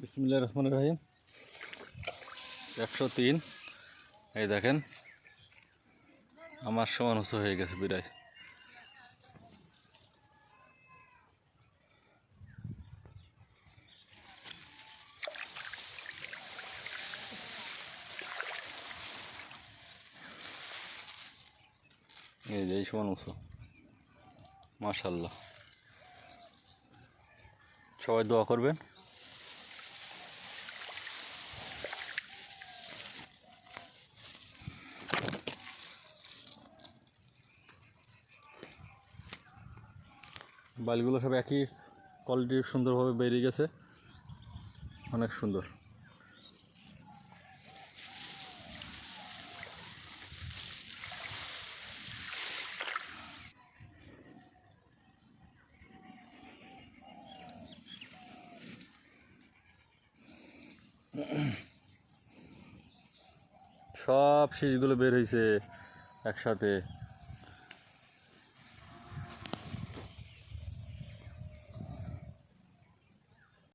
বিসমুল্লাহ রহমান রাহিম। একশো তিন। এই দেখেন, আমার সমান উঁচু হয়ে গেছে বিড়াই এই যে, এই সমান উঁচু। মাশাল্লাহ সবাই দোয়া করবেন। বালগুলো সব একই কোয়ালিটির সুন্দরভাবে বেরিয়ে গেছে। অনেক সুন্দর। সব শীষগুলো বের হয়েছে একসাথে।